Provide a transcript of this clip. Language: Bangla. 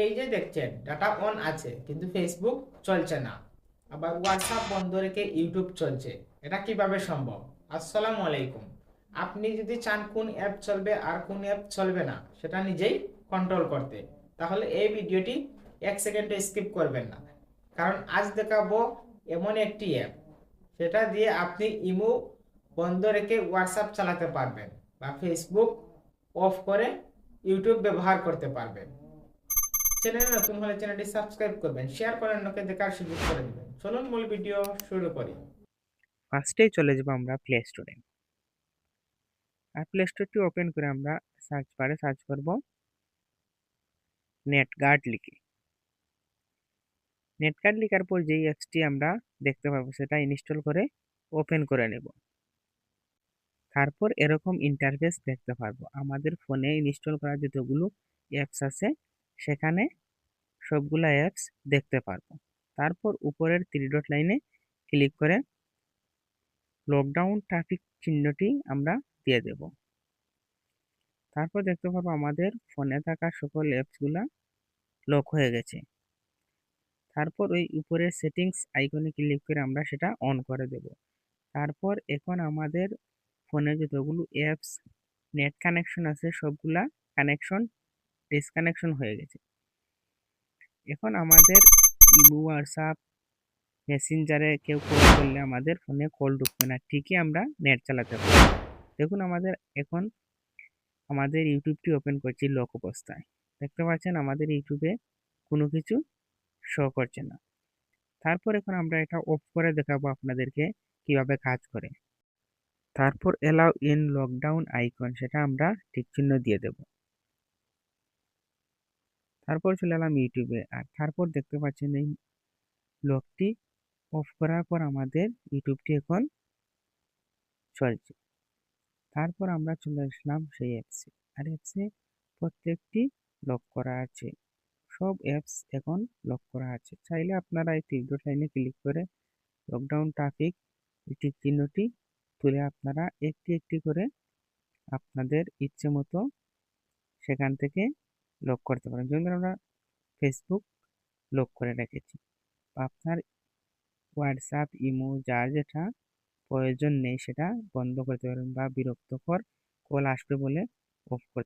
এই যে দেখছেন ডাটা অন আছে, কিন্তু ফেসবুক চলছে না। আবার হোয়াটসঅ্যাপ বন্ধ রেখে ইউটিউব চলছে। এটা কীভাবে সম্ভব? আসসালামু আলাইকুম। আপনি যদি চান কোন অ্যাপ চলবে আর কোন অ্যাপ চলবে না, সেটা নিজেই কন্ট্রোল করতে। তাহলে এই ভিডিওটি এক সেকেন্ডে স্কিপ করবেন না। কারণ আজ দেখাবো এমন একটি অ্যাপ সেটা দিয়ে আপনি ইমো বন্ধ রেখে হোয়াটসঅ্যাপ চালাতে পারবেন বা ফেসবুক অফ করে ইউটিউব ব্যবহার করতে পারবেন। চ্যানেলে নতুন হলে চ্যানেলটি সাবস্ক্রাইব করবেন শেয়ার করেন লোকে দেখার সুযোগ করে দিবেন। চলুন মূল ভিডিও শুরু করি। ফার্স্টেই চলে যাব আমরা প্লে স্টোরে আর প্লে স্টোরটি ওপেন করে আমরা সার্চ বারে সার্চ করব নেট গার্ড লিখে। নেট গার্ড লেখার পর যেই অ্যাপসটি আমরা দেখতে পাবো, সেটা ইনস্টল করে ওপেন করে নেব। তারপর এরকম ইন্টারফেস দেখতে পারব। আমাদের ফোনে ইনস্টল করা যতগুলো অ্যাপস আছে, সেখানে সবগুলা অ্যাপস দেখতে পারব। তারপর উপরের থ্রি ডট লাইনে ক্লিক করে লকডাউন ট্রাফিক চিহ্নটি আমরা দিয়ে দেব। তারপর দেখতে পারব আমাদের ফোনে থাকা সকল অ্যাপসগুলা লক হয়ে গেছে। তারপর ওই উপরের সেটিংস আইকনে ক্লিক করে আমরা সেটা অন করে দেব। তারপর এখন আমাদের ফোনে যতগুলো অ্যাপস নেট কানেকশন আছে সবগুলা কানেকশন ডিসকানেকশন হয়ে গেছে। এখন আমাদের ইমো হোয়াটসঅ্যাপ, মেসেঞ্জারে কেউ কল করলে আমাদের ফোনে কল ঢুকবে না। ঠিকই আমরা নেট চালাতে পারি। দেখুন আমাদের এখন আমাদের ইউটিউবটি ওপেন করছি লক অবস্থায় দেখতে পাচ্ছেন আমাদের ইউটিউবে কোনো কিছু শো করছে না। তারপর এখন আমরা এটা অফ করে দেখাবো আপনাদেরকে কীভাবে কাজ করে। তারপর এলাও ইন লকডাউন আইকন সেটা আমরা টিক চিহ্ন দিয়ে দেব। তারপর চলে এলাম ইউটিউবে আর তারপর দেখতে পাচ্ছেন এই লকটি অফ করার পর আমাদের ইউটিউবটি এখন চলছে। তারপর আমরা চলে আসলাম সেই অ্যাপসে আর অ্যাপসে প্রত্যেকটি লক করা আছে। সব অ্যাপস এখন লক করা আছে। চাইলে আপনারা এই ডট লাইনে ক্লিক করে লকডাউন ট্রাফিক এটি চিহ্নটি তুলে আপনারা একটি একটি করে আপনাদের ইচ্ছে মতো সেখান থেকে লক করতে পারেন। যেমন আমরা ফেসবুক লক করে রেখেছি। আপনার হোয়াটসঅ্যাপ ইমো যার যেটা প্রয়োজন নেই সেটা বন্ধ করতে পারেন বা বিরক্তকর কল আসবে বলে অফ করতে